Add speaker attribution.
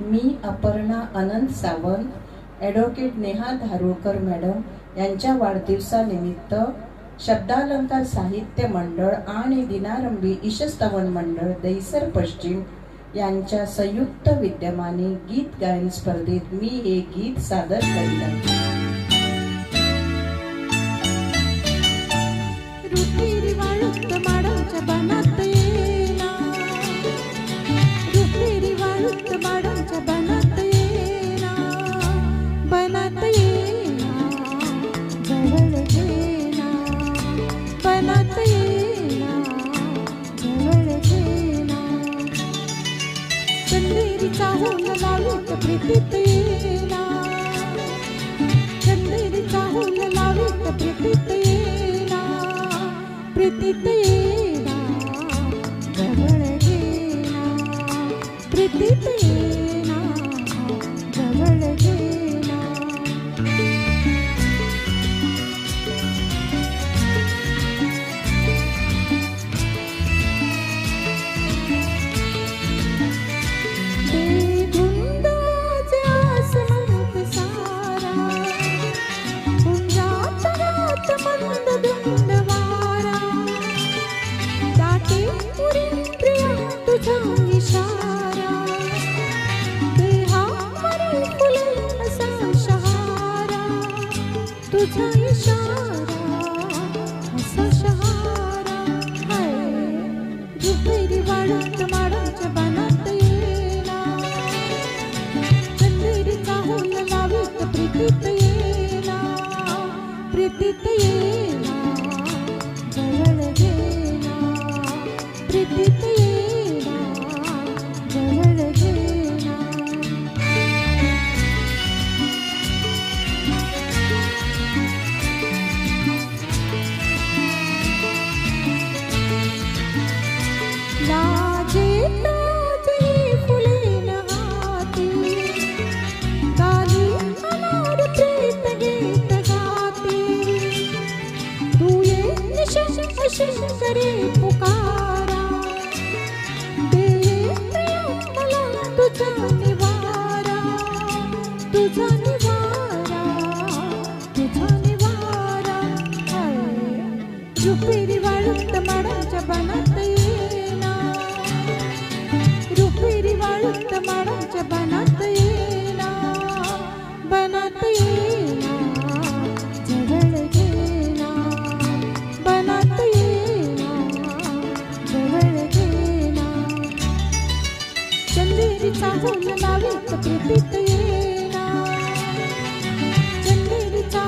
Speaker 1: मी Aparna Anant Sawant advocate Neha Dharulkar madam यांच्या वाढदिवसानिमित्त शब्दालंकार साहित्य मंडळ आणि दिनारंभी ईशस्तवन मंडळ दैसर पश्चिम यांच्या संयुक्त विद्यमाने गीत गायन स्पर्धेत मी हे गीत सादर करीत आहे
Speaker 2: चंदेरी चाहून लावीत प्रीतीत येना चंदेरी चाहून लावीत प्रीतीत येना प्रीतीत येना तुझा इशारा रुपेरी वाळूत माडांच्या बनात येना रुपेरी वाळूत माडांच्या बनात येना बनात येना जवळ घेना बनात येना जवळ घेना चंदेरी चाहून लावीत प्रीतीत येना